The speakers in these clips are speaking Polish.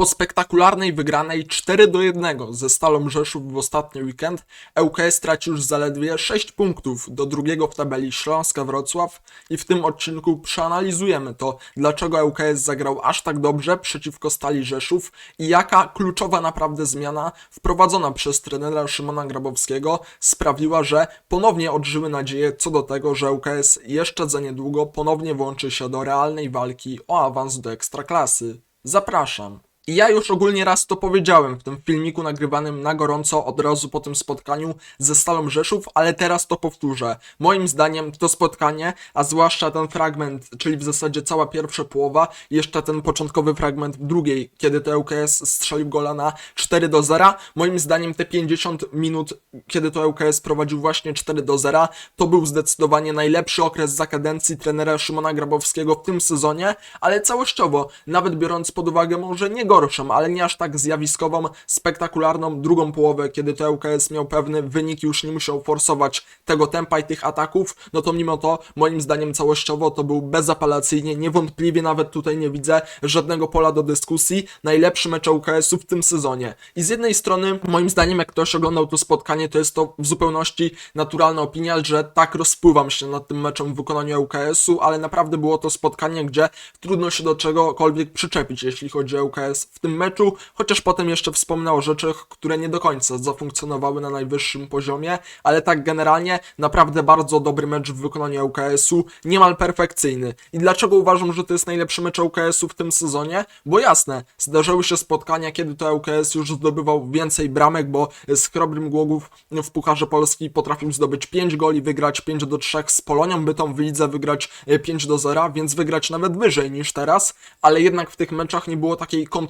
Po spektakularnej wygranej 4 do 1 ze Stalą Rzeszów w ostatni weekend, ŁKS stracił już zaledwie 6 punktów do drugiego w tabeli Śląska Wrocław i w tym odcinku przeanalizujemy to, dlaczego ŁKS zagrał aż tak dobrze przeciwko Stali Rzeszów i jaka kluczowa naprawdę zmiana wprowadzona przez trenera Szymona Grabowskiego sprawiła, że ponownie odżyły nadzieje co do tego, że ŁKS jeszcze za niedługo ponownie włączy się do realnej walki o awans do Ekstraklasy. Zapraszam. I ja już ogólnie raz to powiedziałem w tym filmiku nagrywanym na gorąco od razu po tym spotkaniu ze Stalą Rzeszów, ale teraz to powtórzę. Moim zdaniem to spotkanie, a zwłaszcza ten fragment, czyli w zasadzie cała pierwsza połowa, jeszcze ten początkowy fragment drugiej, kiedy to ŁKS strzelił gola na 4 do 0, moim zdaniem te 50 minut, kiedy to ŁKS prowadził właśnie 4 do 0, to był zdecydowanie najlepszy okres za kadencji trenera Szymona Grabowskiego w tym sezonie, ale całościowo, nawet biorąc pod uwagę może nie gorszą, ale nie aż tak zjawiskową, spektakularną drugą połowę, kiedy to ŁKS miał pewny wynik już nie musiał forsować tego tempa i tych ataków, no to mimo to, moim zdaniem całościowo to był bezapelacyjnie, niewątpliwie nawet tutaj nie widzę żadnego pola do dyskusji, najlepszy mecz ŁKS-u w tym sezonie. I z jednej strony, moim zdaniem, jak ktoś oglądał to spotkanie, to jest to w zupełności naturalna opinia, że tak rozpływam się nad tym meczem w wykonaniu ŁKS-u, ale naprawdę było to spotkanie, gdzie trudno się do czegokolwiek przyczepić, jeśli chodzi o ŁKS w tym meczu, chociaż potem jeszcze wspomnę o rzeczach, które nie do końca zafunkcjonowały na najwyższym poziomie, ale tak generalnie naprawdę bardzo dobry mecz w wykonaniu ŁKS-u, niemal perfekcyjny. I dlaczego uważam, że to jest najlepszy mecz ŁKS-u w tym sezonie? Bo jasne, zdarzyły się spotkania, kiedy to ŁKS już zdobywał więcej bramek, bo z Chrobrym Głogów w Pucharze Polski potrafił zdobyć 5 goli, wygrać 5 do 3 z Polonią, Bytom w lidze wygrać e, 5 do 0, więc wygrać nawet wyżej niż teraz, ale jednak w tych meczach nie było takiej kontroli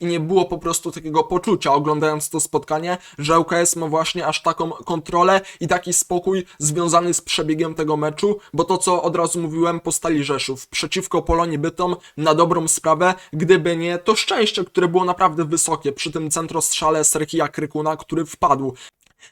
i nie było po prostu takiego poczucia, oglądając to spotkanie, że ŁKS ma właśnie aż taką kontrolę i taki spokój związany z przebiegiem tego meczu, bo to co od razu mówiłem po Stali Rzeszów, przeciwko Polonii Bytom na dobrą sprawę, gdyby nie to szczęście, które było naprawdę wysokie przy tym centrostrzale Serhija Krykuna, który wpadł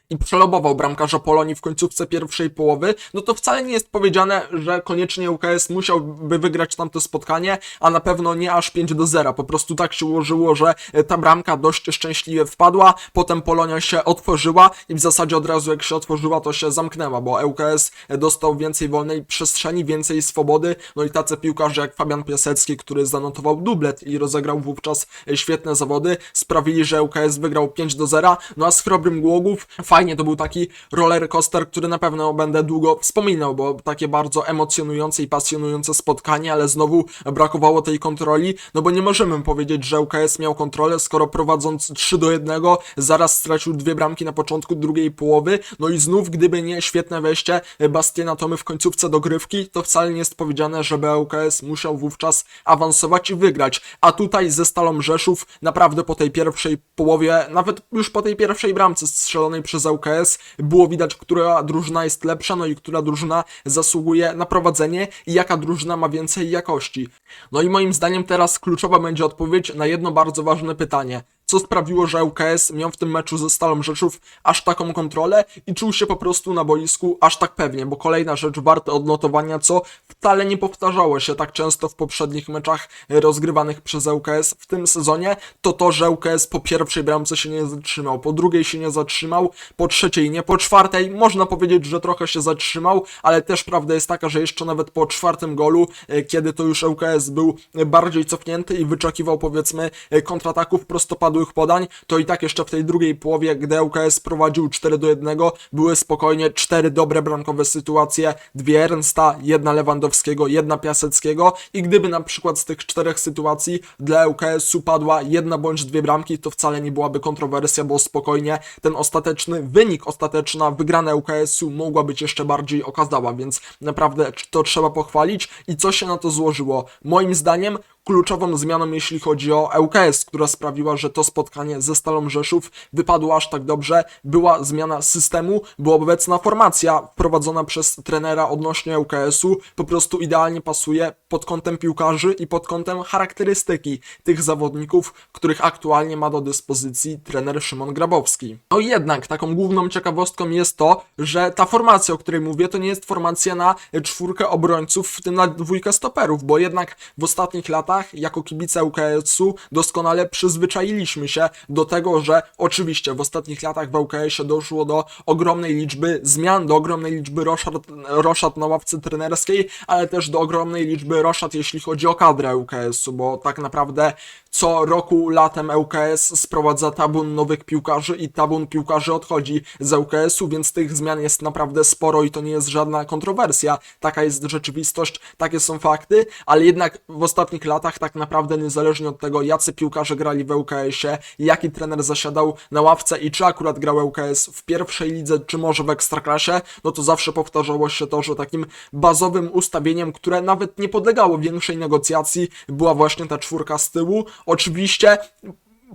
i przelobował bramkarza Polonii w końcówce pierwszej połowy, no to wcale nie jest powiedziane, że koniecznie UKS musiałby wygrać tamto spotkanie, a na pewno nie aż 5 do 0. Po prostu tak się ułożyło, że e, ta bramka dość szczęśliwie wpadła, potem Polonia się otworzyła i w zasadzie od razu jak się otworzyła, to się zamknęła, bo ŁKS dostał więcej wolnej przestrzeni, więcej swobody, no i tacy piłkarze jak Fabian Piasecki, który zanotował dublet i rozegrał wówczas e, świetne zawody, sprawili, że ŁKS wygrał 5 do 0, no a z Chrobrym Głogów fajnie, to był taki roller coaster, który na pewno będę długo wspominał, bo takie bardzo emocjonujące i pasjonujące spotkanie, ale znowu brakowało tej kontroli, no bo nie możemy powiedzieć, że ŁKS miał kontrolę, skoro prowadząc 3 do 1, zaraz stracił dwie bramki na początku drugiej połowy, no i znów, gdyby nie świetne wejście Bastiana Tomy w końcówce dogrywki, to wcale nie jest powiedziane, żeby ŁKS musiał wówczas awansować i wygrać, a tutaj ze Stalą Rzeszów naprawdę po tej pierwszej połowie, nawet już po tej pierwszej bramce strzelonej przez ŁKS było widać, która drużyna jest lepsza, no i która drużyna zasługuje na prowadzenie i jaka drużyna ma więcej jakości. No i moim zdaniem teraz kluczowa będzie odpowiedź na jedno bardzo ważne pytanie. Co sprawiło, że ŁKS miał w tym meczu ze Stalą Rzeszów aż taką kontrolę i czuł się po prostu na boisku aż tak pewnie, bo kolejna rzecz warta odnotowania, co wcale nie powtarzało się tak często w poprzednich meczach rozgrywanych przez ŁKS w tym sezonie, to to, że ŁKS po pierwszej bramce się nie zatrzymał, po drugiej się nie zatrzymał, po trzeciej nie, po czwartej można powiedzieć, że trochę się zatrzymał, ale też prawda jest taka, że jeszcze nawet po czwartym golu, e, kiedy to już ŁKS był bardziej cofnięty i wyczekiwał powiedzmy e, kontrataków prostopadłych podań, to i tak jeszcze w tej drugiej połowie, gdy ŁKS prowadził 4 do 1, były spokojnie cztery dobre bramkowe sytuacje, dwie Ernsta, jedna Lewandowskiego, jedna Piaseckiego. I gdyby na przykład z tych czterech sytuacji dla ŁKS-u padła jedna bądź dwie bramki, to wcale nie byłaby kontrowersja, bo spokojnie ten ostateczny wynik, ostateczna wygrana ŁKS-u mogła być jeszcze bardziej okazała, więc naprawdę to trzeba pochwalić. I co się na to złożyło? Moim zdaniem kluczową zmianą, jeśli chodzi o ŁKS, która sprawiła, że to spotkanie ze Stalą Rzeszów wypadło aż tak dobrze, była zmiana systemu, bo obecna formacja wprowadzona przez trenera odnośnie ŁKS-u po prostu idealnie pasuje pod kątem piłkarzy i pod kątem charakterystyki tych zawodników, których aktualnie ma do dyspozycji trener Szymon Grabowski. No jednak taką główną ciekawostką jest to, że ta formacja, o której mówię, to nie jest formacja na czwórkę obrońców, w tym na dwójkę stoperów, bo jednak w ostatnich latach latach jako kibice UKS-u doskonale przyzwyczailiśmy się do tego, że oczywiście w ostatnich latach w UKS-ie doszło do ogromnej liczby zmian, do ogromnej liczby roszad, roszad na ławce trenerskiej, ale też do ogromnej liczby roszad, jeśli chodzi o kadrę UKS-u, bo tak naprawdę co roku latem ŁKS sprowadza tabun nowych piłkarzy i tabun piłkarzy odchodzi z ŁKS-u, więc tych zmian jest naprawdę sporo i to nie jest żadna kontrowersja. Taka jest rzeczywistość, takie są fakty, ale jednak w ostatnich latach tak naprawdę niezależnie od tego, jacy piłkarze grali w ŁKS-ie, jaki trener zasiadał na ławce i czy akurat grał ŁKS w pierwszej lidze, czy może w ekstraklasie, no to zawsze powtarzało się to, że takim bazowym ustawieniem, które nawet nie podlegało większej negocjacji, była właśnie ta czwórka z tyłu. Oczywiście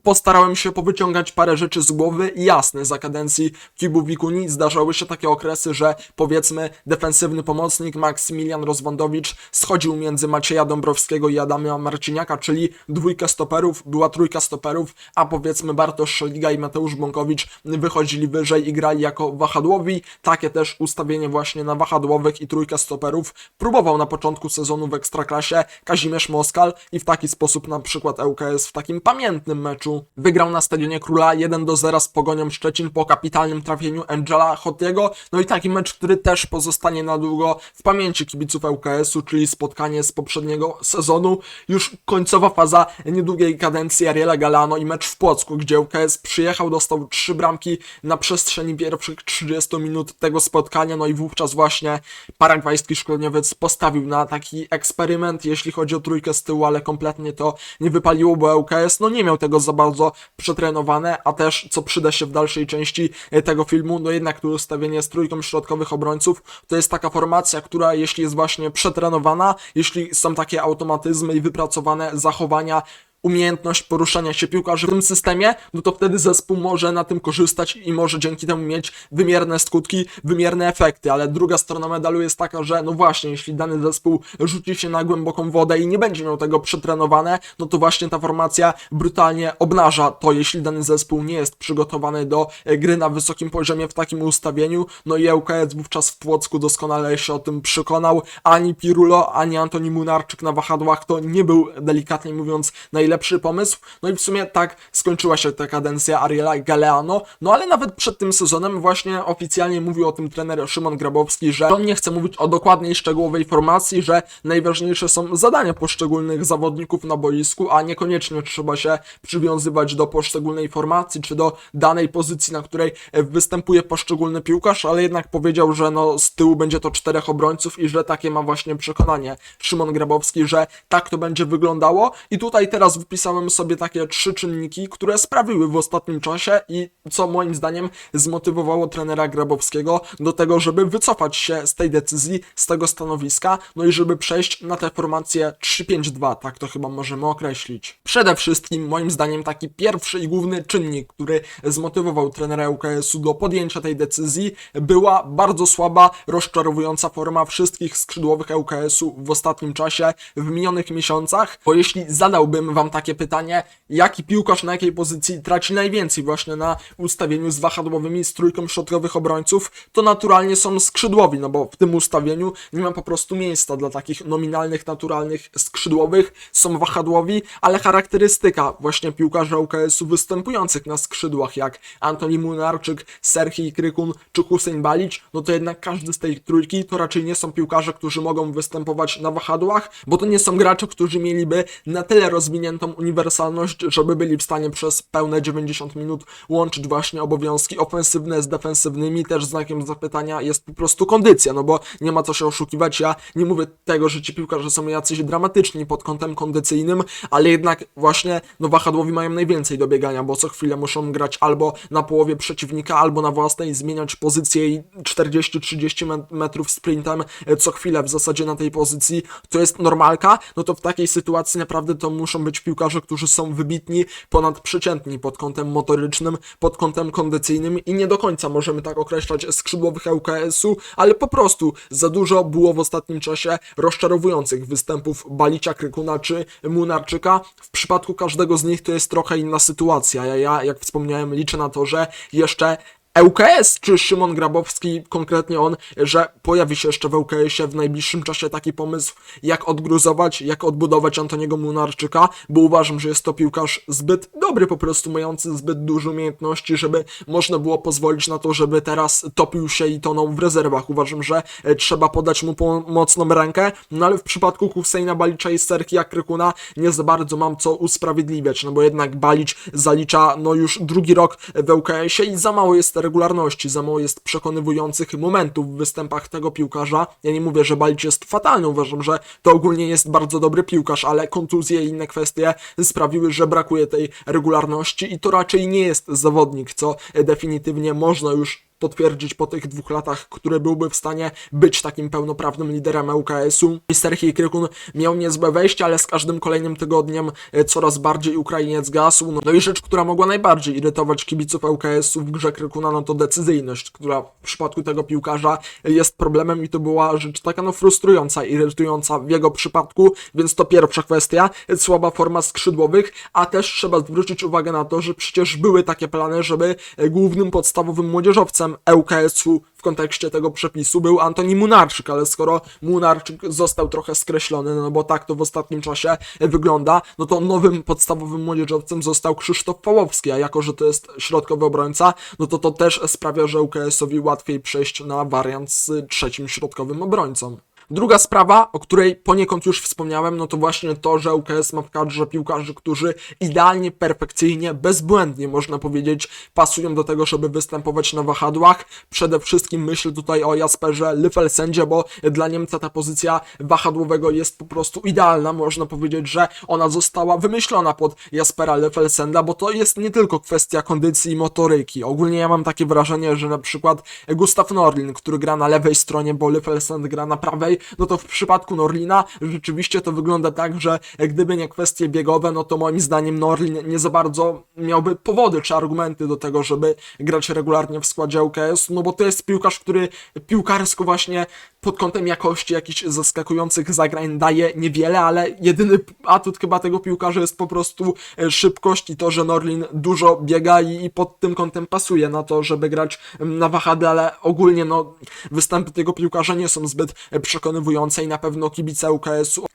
postarałem się powyciągać parę rzeczy z głowy jasne, za kadencji Kibu Wikuni zdarzały się takie okresy, że powiedzmy defensywny pomocnik Maksymilian Rozwandowicz schodził między Macieja Dąbrowskiego i Adama Marciniaka, czyli dwójkę stoperów, była trójka stoperów, a powiedzmy Bartosz Szeliga i Mateusz Bąkowicz wychodzili wyżej i grali jako wahadłowi. Takie też ustawienie właśnie na wahadłowych i trójkę stoperów próbował na początku sezonu w Ekstraklasie Kazimierz Moskal i w taki sposób na przykład ŁKS w takim pamiętnym meczu wygrał na Stadionie Króla 1 do 0 z Pogonią Szczecin po kapitalnym trafieniu Angela Hotiego. No i taki mecz, który też pozostanie na długo w pamięci kibiców ŁKS-u, czyli spotkanie z poprzedniego sezonu. Już końcowa faza niedługiej kadencji Ariela Galano i mecz w Płocku, gdzie ŁKS przyjechał, dostał trzy bramki na przestrzeni pierwszych 30 minut tego spotkania, no i wówczas właśnie paragwajski szkoleniowiec postawił na taki eksperyment, jeśli chodzi o trójkę z tyłu, ale kompletnie to nie wypaliło, bo ŁKS no nie miał tego za bardzo przetrenowane, a też co przyda się w dalszej części e, tego filmu, no jednak tu ustawienie z trójką środkowych obrońców to jest taka formacja, która jeśli jest właśnie przetrenowana, jeśli są takie automatyzmy i wypracowane zachowania, umiejętność poruszania się piłkarzy w tym systemie, no to wtedy zespół może na tym korzystać i może dzięki temu mieć wymierne skutki, wymierne efekty, ale druga strona medalu jest taka, że no właśnie, jeśli dany zespół rzuci się na głęboką wodę i nie będzie miał tego przetrenowane, no to właśnie ta formacja brutalnie obnaża to, jeśli dany zespół nie jest przygotowany do e, gry na wysokim poziomie w takim ustawieniu, no i ŁKS wówczas w Płocku doskonale się o tym przekonał, ani Pirulo, ani Antoni Munarczyk na wahadłach to nie był, delikatnie mówiąc, najlepszy pomysł. No i w sumie tak skończyła się ta kadencja Ariela Galeano. No ale nawet przed tym sezonem właśnie oficjalnie mówił o tym trener Szymon Grabowski, że on nie chce mówić o dokładnej, szczegółowej formacji, że najważniejsze są zadania poszczególnych zawodników na boisku, a niekoniecznie trzeba się przywiązywać do poszczególnej formacji czy do danej pozycji, na której występuje poszczególny piłkarz, ale jednak powiedział, że no z tyłu będzie to czterech obrońców i że takie ma właśnie przekonanie Szymon Grabowski, że tak to będzie wyglądało i tutaj teraz wypisałem sobie takie trzy czynniki, które sprawiły w ostatnim czasie i co moim zdaniem zmotywowało trenera Grabowskiego do tego, żeby wycofać się z tej decyzji, z tego stanowiska, no i żeby przejść na tę formację 3-5-2, tak to chyba możemy określić. Przede wszystkim moim zdaniem taki pierwszy i główny czynnik, który zmotywował trenera UKS-u do podjęcia tej decyzji, była bardzo słaba, rozczarowująca forma wszystkich skrzydłowych ŁKS-u w ostatnim czasie, w minionych miesiącach, bo jeśli zadałbym wam takie pytanie, jaki piłkarz na jakiej pozycji traci najwięcej właśnie na ustawieniu z wahadłowymi, z trójką środkowych obrońców, to naturalnie są skrzydłowi, no bo w tym ustawieniu nie ma po prostu miejsca dla takich nominalnych, naturalnych skrzydłowych, są wahadłowi, ale charakterystyka właśnie piłkarzy UKS-u występujących na skrzydłach, jak Antoni Munarczyk, Serhii Krykun czy Hussein Balic, no to jednak każdy z tej trójki to raczej nie są piłkarze, którzy mogą występować na wahadłach, bo to nie są gracze, którzy mieliby na tyle rozwiniętą uniwersalność, żeby byli w stanie przez pełne 90 minut łączyć właśnie obowiązki ofensywne z defensywnymi. Też znakiem zapytania jest po prostu kondycja, no bo nie ma co się oszukiwać. Ja nie mówię tego, że ci piłkarze są jacyś dramatyczni pod kątem kondycyjnym, ale jednak właśnie no wahadłowi mają najwięcej do biegania, bo co chwilę muszą grać albo na połowie przeciwnika, albo na własnej, zmieniać pozycję i 40-30 met- metrów sprintem e, co chwilę w zasadzie na tej pozycji. To jest normalka, no to w takiej sytuacji naprawdę to muszą być piłkarze, którzy są wybitni, ponadprzeciętni pod kątem motorycznym, pod kątem kondycyjnym i nie do końca możemy tak określać skrzydłowych ŁKS-u, ale po prostu za dużo było w ostatnim czasie rozczarowujących występów Balicia, Krykuna czy Munarczyka. W przypadku każdego z nich to jest trochę inna sytuacja. Ja, ja jak wspomniałem, liczę na to, że jeszcze ŁKS czy Szymon Grabowski, konkretnie on, że pojawi się jeszcze w ŁKS-ie w najbliższym czasie taki pomysł, jak odgruzować, jak odbudować Antoniego Munarczyka, bo uważam, że jest to piłkarz zbyt dobry, po prostu mający zbyt dużo umiejętności, żeby można było pozwolić na to, żeby teraz topił się i tonął w rezerwach. Uważam, że e, trzeba podać mu pomocną rękę, no ale w przypadku Husseina Balicza i Serkia Krykuna nie za bardzo mam co usprawiedliwiać, no bo jednak Balić zalicza no już drugi rok w ŁKS-ie i za mało jest regularności, za mało jest przekonywujących momentów w występach tego piłkarza. Ja nie mówię, że Balić jest fatalny, uważam, że to ogólnie jest bardzo dobry piłkarz, ale kontuzje i inne kwestie sprawiły, że brakuje tej regularności i to raczej nie jest zawodnik, co definitywnie można już potwierdzić po tych dwóch latach, który byłby w stanie być takim pełnoprawnym liderem ŁKS-u. Serhii Krykun miał niezłe wejście, ale z każdym kolejnym tygodniem e, coraz bardziej Ukrainiec gasł. No, i rzecz, która mogła najbardziej irytować kibiców ŁKS-u w grze Krykuna, no to decyzyjność, która w przypadku tego piłkarza jest problemem i to była rzecz taka no frustrująca, irytująca w jego przypadku, więc to pierwsza kwestia, słaba forma skrzydłowych, a też trzeba zwrócić uwagę na to, że przecież były takie plany, żeby e, głównym podstawowym młodzieżowcem ŁKS-u w kontekście tego przepisu był Antoni Munarczyk, ale skoro Munarczyk został trochę skreślony, no bo tak to w ostatnim czasie wygląda, no to nowym podstawowym młodzieżowcem został Krzysztof Pałowski, a jako, że to jest środkowy obrońca, no to to też sprawia, że ŁKS-owi łatwiej przejść na wariant z trzecim środkowym obrońcą. Druga sprawa, o której poniekąd już wspomniałem, no to właśnie to, że UKS ma w kadrze piłkarzy, którzy idealnie, perfekcyjnie, bezbłędnie, można powiedzieć, pasują do tego, żeby występować na wahadłach. Przede wszystkim myślę tutaj o Jasperze Lyfelsendzie, bo dla Niemca ta pozycja wahadłowego jest po prostu idealna. Można powiedzieć, że ona została wymyślona pod Jaspera Lyfelsenda, bo to jest nie tylko kwestia kondycji i motoryki. Ogólnie ja mam takie wrażenie, że na przykład Gustav Norlin, który gra na lewej stronie, bo Lyfelsend gra na prawej, no to w przypadku Norlina rzeczywiście to wygląda tak, że gdyby nie kwestie biegowe, no to moim zdaniem Norlin nie za bardzo miałby powody czy argumenty do tego, żeby grać regularnie w składzie UKS, no bo to jest piłkarz, który piłkarsko właśnie pod kątem jakości jakichś zaskakujących zagrań daje niewiele, ale jedyny atut chyba tego piłkarza jest po prostu e, szybkość i to, że Norlin dużo biega i, pod tym kątem pasuje na to, żeby grać mm, na wahadle, ale ogólnie no występy tego piłkarza nie są zbyt e, przekonywujące i na pewno kibice UKS-u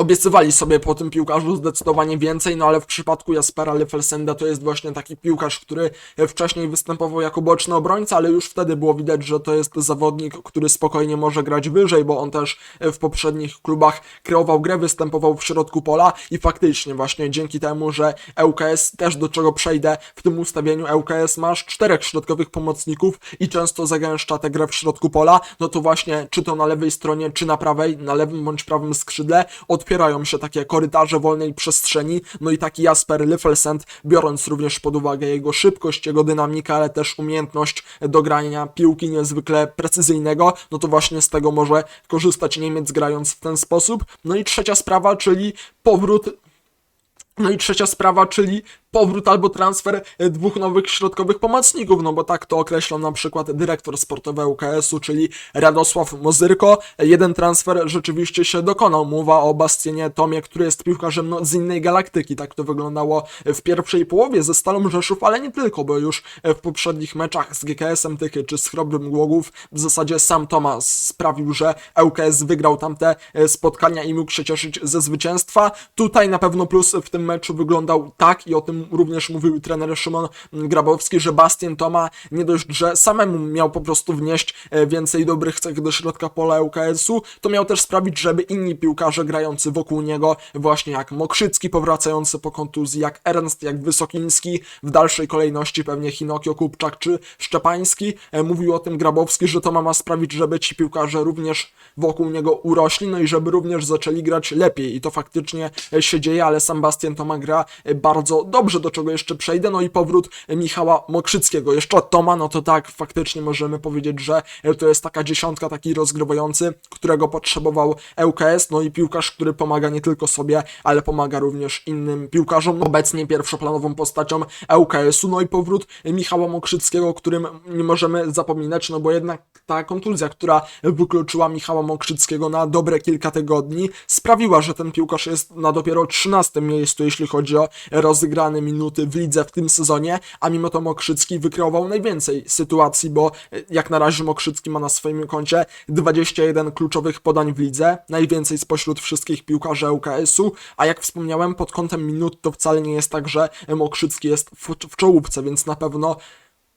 Obiecywali sobie po tym piłkarzu zdecydowanie więcej, no ale w przypadku Jaspera Lyfelsenda to jest właśnie taki piłkarz, który wcześniej występował jako boczny obrońca, ale już wtedy było widać, że to jest zawodnik, który spokojnie może grać wyżej, bo on też w poprzednich klubach kreował grę, występował w środku pola i faktycznie właśnie dzięki temu, że ŁKS też do czego przejdę w tym ustawieniu ŁKS masz czterech środkowych pomocników i często zagęszcza tę grę w środku pola, no to właśnie czy to na lewej stronie, czy na prawej, na lewym bądź prawym skrzydle od otwierają się takie korytarze wolnej przestrzeni, no i taki Jasper Lyfelsend, biorąc również pod uwagę jego szybkość, jego dynamikę, ale też umiejętność do grania piłki niezwykle precyzyjnego, no to właśnie z tego może korzystać Niemiec grając w ten sposób. No i trzecia sprawa, czyli powrót no i trzecia sprawa, czyli powrót albo transfer e, dwóch nowych środkowych pomocników, no bo tak to określał na przykład dyrektor sportowy UKS-u, czyli Radosław Mozyrko. Jeden transfer rzeczywiście się dokonał. Mowa o Bastienie Tomie, który jest piłkarzem no, z innej galaktyki. Tak to wyglądało w pierwszej połowie ze Stalą Rzeszów, ale nie tylko, bo już w poprzednich meczach z GKS-em Tychy czy z Chrobrym Głogów w zasadzie sam Tomas sprawił, że ŁKS wygrał tamte e, spotkania i mógł się cieszyć ze zwycięstwa. Tutaj na pewno plus w tym meczu wyglądał tak i o tym również mówił trener Szymon Grabowski, że Bastian Toma nie dość, że samemu miał po prostu wnieść e, więcej dobrych cech do środka pola ŁKS-u, to miał też sprawić, żeby inni piłkarze grający wokół niego, właśnie jak Mokrzycki powracający po kontuzji, jak Ernst, jak Wysokiński, w dalszej kolejności pewnie Hinokio Kupczak czy Szczepański, e, mówił o tym Grabowski, że Toma ma sprawić, żeby ci piłkarze również wokół niego urośli, no i żeby również zaczęli grać lepiej. I to faktycznie e, się dzieje, ale sam Bastian Toma gra bardzo dobrze, do czego jeszcze przejdę, no i powrót Michała Mokrzyckiego. Jeszcze Toma, no to tak, faktycznie możemy powiedzieć, że to jest taka dziesiątka, taki rozgrywający, którego potrzebował ŁKS, no i piłkarz, który pomaga nie tylko sobie, ale pomaga również innym piłkarzom. Obecnie pierwszoplanową postacią ŁKS-u, no i powrót Michała Mokrzyckiego, którym nie możemy zapominać, no bo jednak ta kontuzja, która wykluczyła Michała Mokrzyckiego na dobre kilka tygodni, sprawiła, że ten piłkarz jest na dopiero 13 miejscu, jeśli chodzi o rozegrany rozegrane minuty w lidze w tym sezonie, a mimo to Mokrzycki wykreował najwięcej sytuacji, bo e, jak na razie Mokrzycki ma na swoim koncie 21 kluczowych podań w lidze, najwięcej spośród wszystkich piłkarzy ŁKS-u, a jak wspomniałem, pod kątem minut to wcale nie jest tak, że Mokrzycki jest w, w czołówce, więc na pewno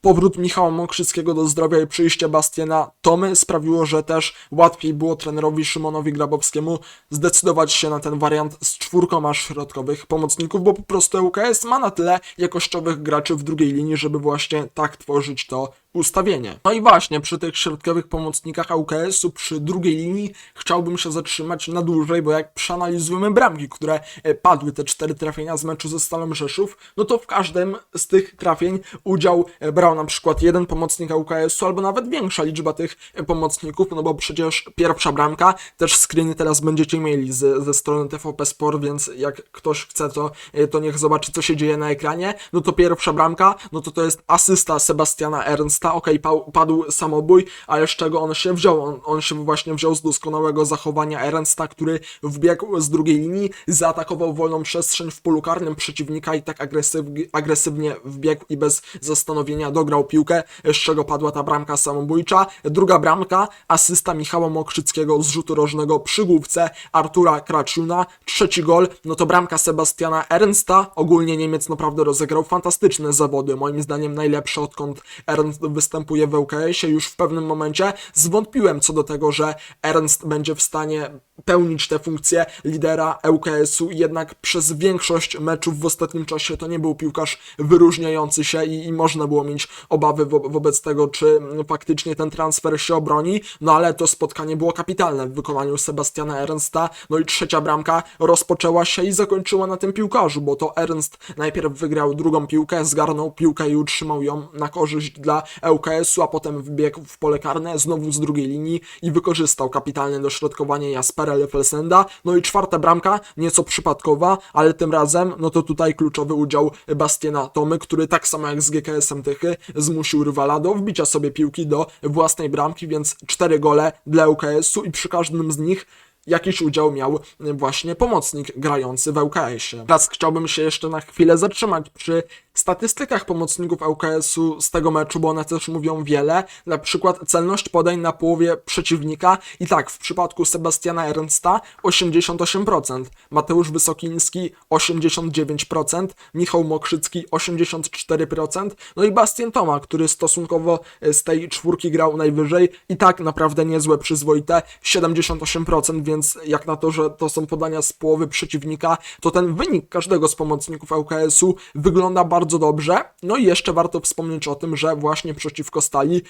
powrót Michała Mokrzyckiego do zdrowia i przyjście Bastiana Tomy sprawiło, że też łatwiej było trenerowi Szymonowi Grabowskiemu zdecydować się na ten wariant z czwórką aż środkowych pomocników, bo po prostu ŁKS ma na tyle jakościowych graczy w drugiej linii, żeby właśnie tak tworzyć to ustawienie. No i właśnie przy tych środkowych pomocnikach ŁKS-u, przy drugiej linii chciałbym się zatrzymać na dłużej, bo jak przeanalizujemy bramki, które e, padły, te cztery trafienia z meczu ze Stalą Rzeszów, no to w każdym z tych trafień udział e, brał na przykład jeden pomocnik ŁKS-u, albo nawet większa liczba tych e, pomocników, no bo przecież pierwsza bramka, też screeny teraz będziecie mieli z, ze strony TVP Sport, więc jak ktoś chce, to, to niech zobaczy, co się dzieje na ekranie. No to pierwsza bramka, no to to jest asysta Sebastiana Ernsta, okej, pał- padł samobój, ale z czego on się wziął? On, on się właśnie wziął z doskonałego zachowania Ernsta, który wbiegł z drugiej linii, zaatakował wolną przestrzeń w polu karnym przeciwnika i tak agresyw, agresywnie wbiegł i bez zastanowienia dograł piłkę, z czego padła ta bramka samobójcza. Druga bramka, asysta Michała Mokrzyckiego z rzutu rożnego przy główce Artura Kraciuna. Trzeci gol, no to bramka Sebastiana Ernsta. Ogólnie Niemiec naprawdę rozegrał fantastyczne zawody, moim zdaniem najlepsze odkąd Ernst występuje w ŁKS-ie. Już w pewnym momencie zwątpiłem co do tego, że Ernst będzie w stanie pełnić tę funkcję lidera ŁKS-u, jednak przez większość meczów w ostatnim czasie to nie był piłkarz wyróżniający się i, i można było mieć obawy wo wobec tego, czy faktycznie ten transfer się obroni, no ale to spotkanie było kapitalne w wykonaniu Sebastiana Ernsta, no i trzecia bramka rozpoczęła się i zakończyła na tym piłkarzu, bo to Ernst najpierw wygrał drugą piłkę, zgarnął piłkę i utrzymał ją na korzyść dla ŁKS-u, a potem wbiegł w pole karne, znowu z drugiej linii i wykorzystał kapitalne dośrodkowanie Jaspera Lefelsenda. No i czwarta bramka, nieco przypadkowa, ale tym razem, no to tutaj kluczowy udział Bastiana Tomy, który tak samo jak z GKS-em Tychy zmusił rywala do wbicia sobie piłki do własnej bramki, więc cztery gole dla ŁKS-u i przy każdym z nich jakiś udział miał właśnie pomocnik grający w ŁKS-ie. Teraz chciałbym się jeszcze na chwilę zatrzymać przy statystykach pomocników ŁKS-u z tego meczu, bo one też mówią wiele. Na przykład celność podań na połowie przeciwnika i tak, w przypadku Sebastiana Ernsta 88%, Mateusz Wysokiński 89%, Michał Mokrzycki 84%, no i Bastian Toma, który stosunkowo e, z tej czwórki grał najwyżej i tak naprawdę niezłe, przyzwoite 78%, więc jak na to, że to są podania z połowy przeciwnika, to ten wynik każdego z pomocników ŁKS-u wygląda bardzo dobrze. No i jeszcze warto wspomnieć o tym, że właśnie przeciwko Stali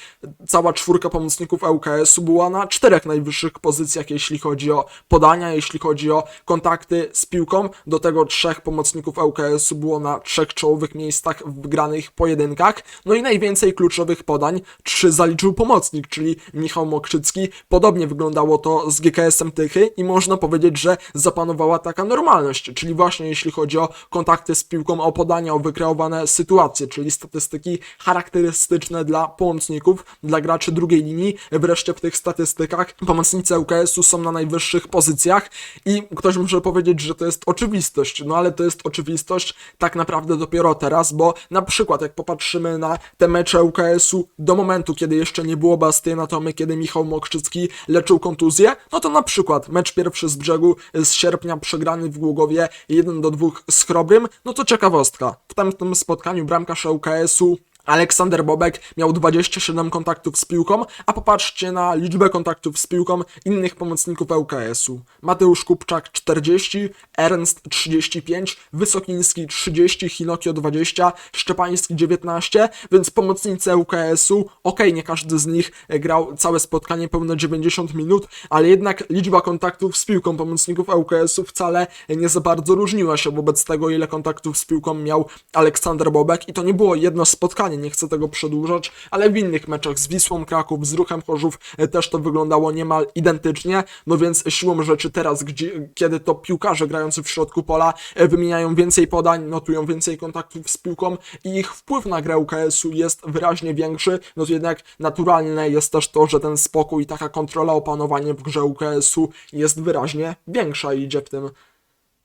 cała czwórka pomocników ŁKS-u była na czterech najwyższych pozycjach, jeśli chodzi o podania, jeśli chodzi o kontakty z piłką. Do tego trzech pomocników ŁKS-u było na trzech czołowych miejscach w wygranych pojedynkach. No i najwięcej kluczowych podań trzy zaliczył pomocnik, czyli Michał Mokrzycki. Podobnie wyglądało to z GKS-em Tychy i można powiedzieć, że zapanowała taka normalność, czyli właśnie jeśli chodzi o kontakty z piłką, o podania, o wykreowane sytuacje, czyli statystyki charakterystyczne dla pomocników, dla graczy drugiej linii. Wreszcie w tych statystykach pomocnicy ŁKS-u są na najwyższych pozycjach i ktoś może powiedzieć, że to jest oczywistość, no ale to jest oczywistość tak naprawdę dopiero teraz, bo na przykład jak popatrzymy na te mecze ŁKS-u do momentu, kiedy jeszcze nie było Bastiana Tomy, kiedy Michał Mokrzycki leczył kontuzję, no to na przykład mecz pierwszy z brzegu z sierpnia przegrany w Głogowie 1 do 2 z Chrobrym, no to ciekawostka. W tamtym spotkaniu bramkarz ŁKS-u Aleksander Bobek miał 27 kontaktów z piłką, a popatrzcie na liczbę kontaktów z piłką innych pomocników ŁKS-u. Mateusz Kupczak 40, Ernst 35, Wysokiński 30, Hinokio 20, Szczepański 19, więc pomocnicy ŁKS-u, okej, nie każdy z nich grał całe spotkanie pełne 90 minut, ale jednak liczba kontaktów z piłką pomocników ŁKS-u wcale nie za bardzo różniła się wobec tego, ile kontaktów z piłką miał Aleksander Bobek i to nie było jedno spotkanie, nie chcę tego przedłużać, ale w innych meczach z Wisłą Kraków, z Ruchem Chorzów e, też to wyglądało niemal identycznie, no więc siłą rzeczy teraz, gdzie, kiedy to piłkarze grający w środku pola e, wymieniają więcej podań, notują więcej kontaktów z piłką i ich wpływ na grę UKS-u jest wyraźnie większy, no to jednak naturalne jest też to, że ten spokój, taka kontrola, opanowanie w grze UKS-u jest wyraźnie większa i idzie w tym i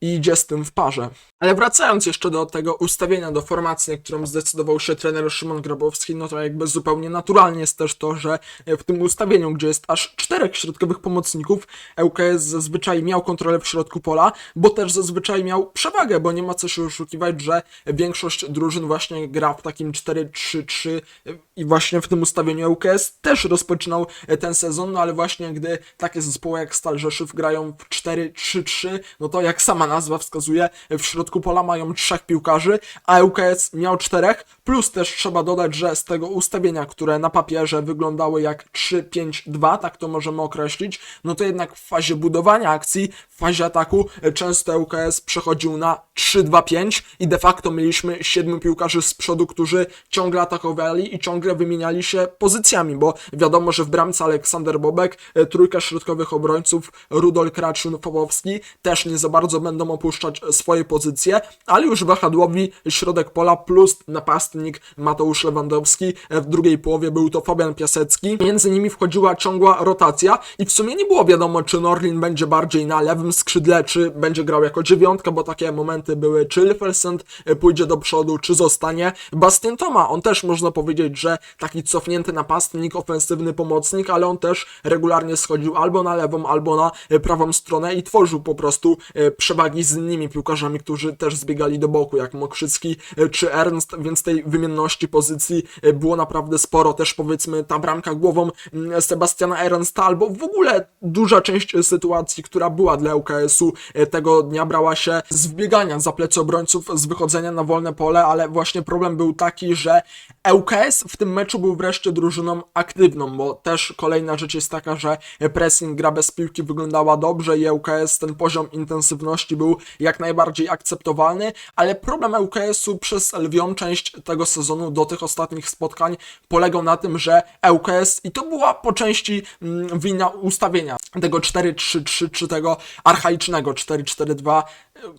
idzie z tym w parze. Ale wracając jeszcze do tego ustawienia, do formacji, na którą zdecydował się trener Szymon Grabowski, no to jakby zupełnie naturalnie jest też to, że w tym ustawieniu, gdzie jest aż czterech środkowych pomocników, ŁKS zazwyczaj miał kontrolę w środku pola, bo też zazwyczaj miał przewagę, bo nie ma co się oszukiwać, że większość drużyn właśnie gra w takim 4-3-3 i właśnie w tym ustawieniu ŁKS też rozpoczynał ten sezon, no ale właśnie gdy takie zespoły jak Stal Rzeszów grają w 4-3-3, no to jak sama nazwa wskazuje, w środku pola mają trzech piłkarzy, a ŁKS miał czterech, plus też trzeba dodać, że z tego ustawienia, które na papierze wyglądały jak 3-5-2, tak to możemy określić, no to jednak w fazie budowania akcji, w fazie ataku e, często ŁKS przechodził na 3-2-5 i de facto mieliśmy siedmiu piłkarzy z przodu, którzy ciągle atakowali i ciągle wymieniali się pozycjami, bo wiadomo, że w bramce Aleksander Bobek, e, trójka środkowych obrońców Rudol Kraczun, Fowowski też nie za bardzo będą opuszczać e, swoje pozycje, ale już wahadłowi środek pola plus napastnik Mateusz Lewandowski, e, w drugiej połowie był to Fabian Piasecki, między nimi wchodziła ciągła rotacja i w sumie nie było wiadomo, czy Norlin będzie bardziej na lewym skrzydle, czy będzie grał jako dziewiątka, bo takie momenty były, czy Lifelsen pójdzie do przodu, czy zostanie. Bastien Toma, on też można powiedzieć, że taki cofnięty napastnik, ofensywny pomocnik, ale on też regularnie schodził albo na lewą, albo na e, prawą stronę i tworzył po prostu e, przewagi z innymi piłkarzami, którzy też zbiegali do boku, jak Mokrzycki e, czy Ernst, więc tej wymienności pozycji było naprawdę sporo. Też powiedzmy ta bramka głową Sebastiana Ernsta, albo w ogóle duża część sytuacji, która była dla ŁKS-u e, tego dnia brała się z wbiegania za plecy obrońców, z wychodzenia na wolne pole, ale właśnie problem był taki, że ŁKS w tym meczu był wreszcie drużyną aktywną, bo też kolejna rzecz jest taka, że pressing, gra bez piłki wyglądała dobrze i ŁKS ten poziom intensywności był jak najbardziej akceptowalny, ale problem ŁKS-u przez lwią część tego sezonu do tych ostatnich spotkań polegał na tym, że ŁKS i to była po części mm, wina ustawienia tego 4-3-3 czy tego archaicznego 4-4-2,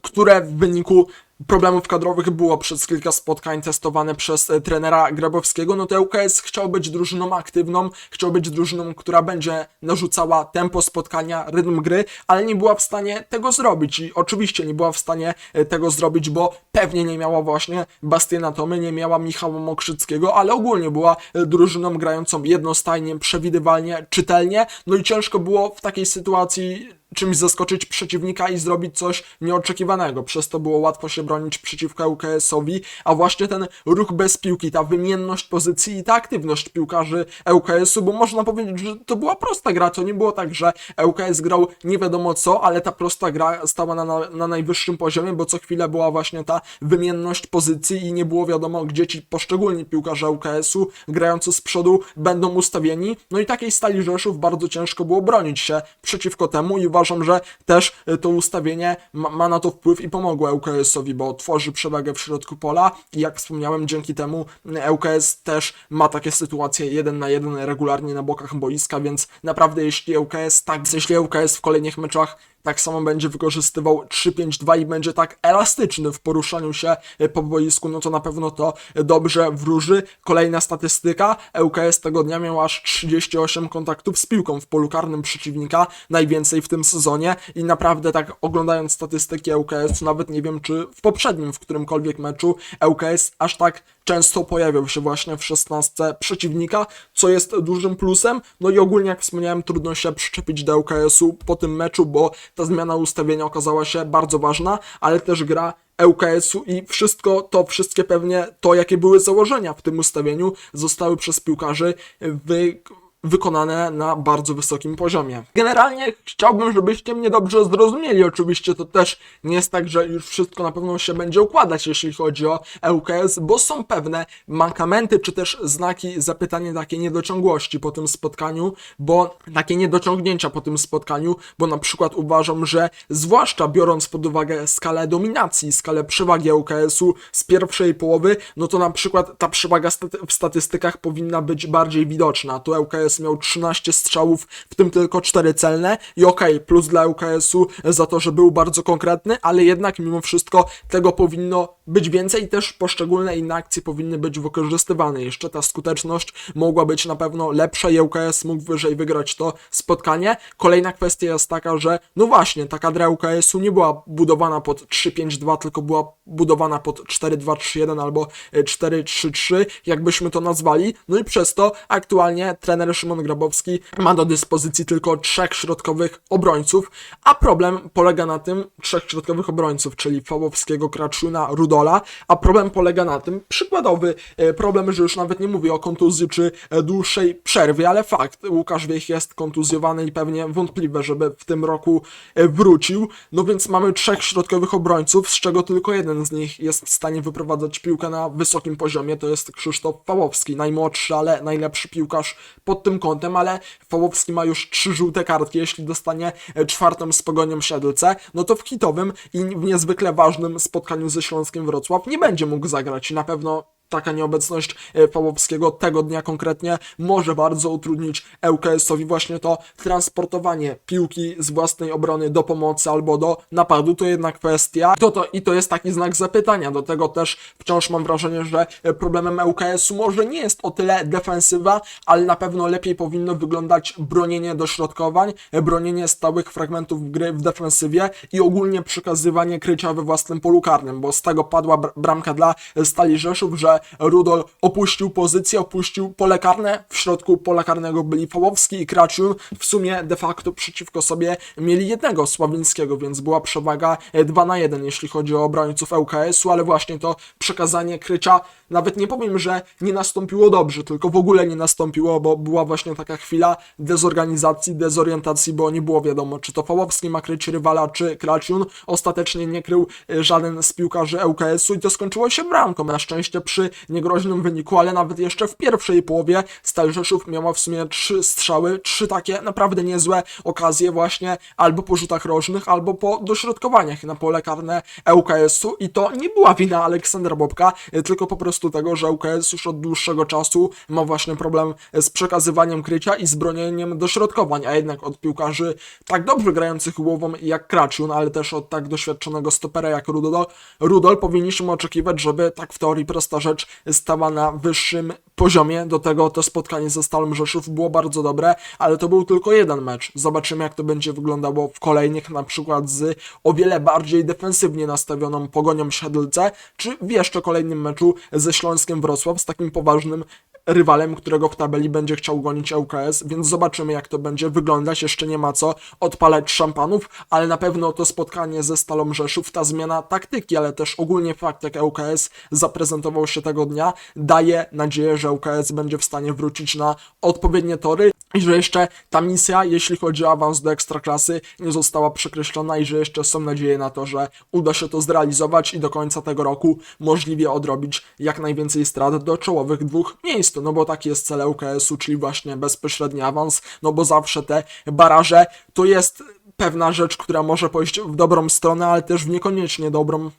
które w wyniku problemów kadrowych było przez kilka spotkań testowane przez e, trenera Grabowskiego, no to ŁKS chciał być drużyną aktywną, chciał być drużyną, która będzie narzucała tempo spotkania, rytm gry, ale nie była w stanie tego zrobić. I oczywiście nie była w stanie e, tego zrobić, bo pewnie nie miała właśnie Bastiana Tomy, nie miała Michała Mokrzyckiego, ale ogólnie była e, drużyną grającą jednostajnie, przewidywalnie, czytelnie, no i ciężko było w takiej sytuacji czymś zaskoczyć przeciwnika i zrobić coś nieoczekiwanego. Przez to było łatwo się bronić przeciwko ŁKS-owi, a właśnie ten ruch bez piłki, ta wymienność pozycji i ta aktywność piłkarzy ŁKS-u, bo można powiedzieć, że to była prosta gra, to nie było tak, że ŁKS grał nie wiadomo co, ale ta prosta gra stała na, na, na najwyższym poziomie, bo co chwilę była właśnie ta wymienność pozycji i nie było wiadomo, gdzie ci poszczególni piłkarze ŁKS-u grający z przodu będą ustawieni. No i takiej stali Rzeszów bardzo ciężko było bronić się przeciwko temu i uważam, że też y, to ustawienie ma, ma na to wpływ i pomogło ŁKS-owi, bo tworzy przewagę w środku pola i jak wspomniałem, dzięki temu y, ŁKS też ma takie sytuacje jeden na jeden regularnie na bokach boiska, więc naprawdę jeśli ŁKS tak, jeśli ŁKS w kolejnych meczach tak samo będzie wykorzystywał 3-5-2 i będzie tak elastyczny w poruszaniu się e, po boisku, no to na pewno to dobrze wróży. Kolejna statystyka, ŁKS tego dnia miał aż 38 kontaktów z piłką w polu karnym przeciwnika, najwięcej w tym sezonie i naprawdę tak oglądając statystyki ŁKS, nawet nie wiem czy w poprzednim, w którymkolwiek meczu ŁKS aż tak często pojawiał się właśnie w 16 przeciwnika, co jest dużym plusem. No i ogólnie, jak wspomniałem, trudno się przyczepić do ŁKS-u po tym meczu, bo ta zmiana ustawienia okazała się bardzo ważna, ale też gra ŁKS-u i wszystko to, wszystkie pewnie to, jakie były założenia w tym ustawieniu, zostały przez piłkarzy wy wykonane na bardzo wysokim poziomie. Generalnie chciałbym, żebyście mnie dobrze zrozumieli. Oczywiście to też nie jest tak, że już wszystko na pewno się będzie układać, jeśli chodzi o ŁKS, bo są pewne mankamenty, czy też znaki zapytania, takie niedociągłości po tym spotkaniu, bo takie niedociągnięcia po tym spotkaniu, bo na przykład uważam, że zwłaszcza biorąc pod uwagę skalę dominacji, skalę przewagi ŁKS-u z pierwszej połowy, no to na przykład ta przewaga w statystykach powinna być bardziej widoczna. Tu ŁKS ŁKS miał 13 strzałów, w tym tylko 4 celne i okej, plus dla ŁKS-u za to, że był bardzo konkretny, ale jednak mimo wszystko tego powinno być więcej też poszczególne inne akcje powinny być wykorzystywane. Jeszcze ta skuteczność mogła być na pewno lepsza i ŁKS mógł wyżej wygrać to spotkanie. Kolejna kwestia jest taka, że no właśnie, ta kadra ŁKS-u nie była budowana pod 3-5-2, tylko była budowana pod 4-2-3-1 albo e, 4-3-3, jakbyśmy to nazwali. No i przez to aktualnie trener Szymon Grabowski ma do dyspozycji tylko trzech środkowych obrońców, a problem polega na tym, trzech środkowych obrońców, czyli Fałowskiego, Kraczuna, Rudola, a problem polega na tym, przykładowy e, problem, że już nawet nie mówię o kontuzji czy e, dłuższej przerwie, ale fakt, Łukasz Wiech jest kontuzjowany i pewnie wątpliwe, żeby w tym roku e, wrócił, no więc mamy trzech środkowych obrońców, z czego tylko jeden z nich jest w stanie wyprowadzać piłkę na wysokim poziomie, to jest Krzysztof Fałowski, najmłodszy, ale najlepszy piłkarz pod tym kątem, ale Fałowski ma już trzy żółte kartki, jeśli dostanie e, czwartą z Pogonią Siedlce, no to w hitowym i w niezwykle ważnym spotkaniu ze Śląskiem Wrocław nie będzie mógł zagrać i na pewno taka nieobecność e, Pawłowskiego tego dnia konkretnie może bardzo utrudnić ŁKS-owi właśnie to transportowanie piłki z własnej obrony do pomocy albo do napadu, to jednak kwestia. To, to, i to jest taki znak zapytania, do tego też wciąż mam wrażenie, że e, problemem ŁKS-u może nie jest o tyle defensywa, ale na pewno lepiej powinno wyglądać bronienie dośrodkowań, e, bronienie stałych fragmentów gry w defensywie i ogólnie przekazywanie krycia we własnym polu karnym, bo z tego padła br- bramka dla Stali Rzeszów, że Rudol opuścił pozycję, opuścił pole karne, w środku pola karnego byli Fałowski i Kraciun, w sumie de facto przeciwko sobie mieli jednego Sławińskiego, więc była przewaga 2 na 1, jeśli chodzi o obrońców ŁKS-u, ale właśnie to przekazanie krycia, nawet nie powiem, że nie nastąpiło dobrze, tylko w ogóle nie nastąpiło, bo była właśnie taka chwila dezorganizacji, dezorientacji, bo nie było wiadomo, czy to Fałowski ma kryć rywala, czy Kraciun. Ostatecznie nie krył e, żaden z piłkarzy ŁKS-u i to skończyło się bramką, na szczęście przy niegroźnym wyniku, ale nawet jeszcze w pierwszej połowie Stal Rzeszów miała w sumie trzy strzały, trzy takie naprawdę niezłe okazje właśnie albo po rzutach rożnych, albo po dośrodkowaniach na pole karne ŁKS-u i to nie była wina Aleksandra Bobka, e, tylko po prostu tego, że ŁKS już od dłuższego czasu ma właśnie problem z przekazywaniem krycia i z bronieniem dośrodkowań, a jednak od piłkarzy tak dobrze grających głową jak Kraciun, ale też od tak doświadczonego stopera jak Rudol, Rudol powinniśmy oczekiwać, żeby tak w teorii prosta rzecz stała na wyższym poziomie. Do tego to spotkanie ze Stalą Rzeszów było bardzo dobre, ale to był tylko jeden mecz. Zobaczymy jak to będzie wyglądało w kolejnych, na przykład z o wiele bardziej defensywnie nastawioną Pogonią Siedlce, czy w jeszcze kolejnym meczu ze Śląskiem Wrocław z takim poważnym rywalem, którego w tabeli będzie chciał gonić ŁKS, więc zobaczymy jak to będzie wyglądać. Jeszcze nie ma co odpalać szampanów, ale na pewno to spotkanie ze Stalą Rzeszów, ta zmiana taktyki, ale też ogólnie fakt jak ŁKS zaprezentował się tego dnia, daje nadzieję, że ŁKS będzie w stanie wrócić na odpowiednie tory i że jeszcze ta misja, jeśli chodzi o awans do Ekstraklasy, nie została przekreślona i że jeszcze są nadzieje na to, że uda się to zrealizować i do końca tego roku możliwie odrobić jak najwięcej strat do czołowych dwóch miejsc, no bo taki jest cel ŁKS-u, czyli właśnie bezpośredni awans, no bo zawsze te baraże to jest pewna rzecz, która może pójść w dobrą stronę, ale też w niekoniecznie dobrą,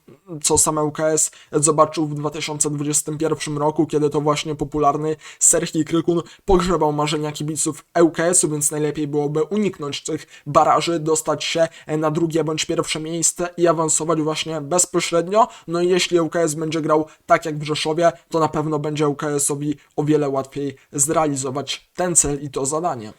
co sam ŁKS zobaczył w 2021 roku, kiedy to właśnie popularny Serhii Krykun pogrzebał marzenia kibiców ŁKS-u, więc najlepiej byłoby uniknąć tych baraży, dostać się na drugie bądź pierwsze miejsce i awansować właśnie bezpośrednio. No i jeśli ŁKS będzie grał tak jak w Rzeszowie, to na pewno będzie ŁKS-owi o wiele łatwiej zrealizować ten cel i to zadanie.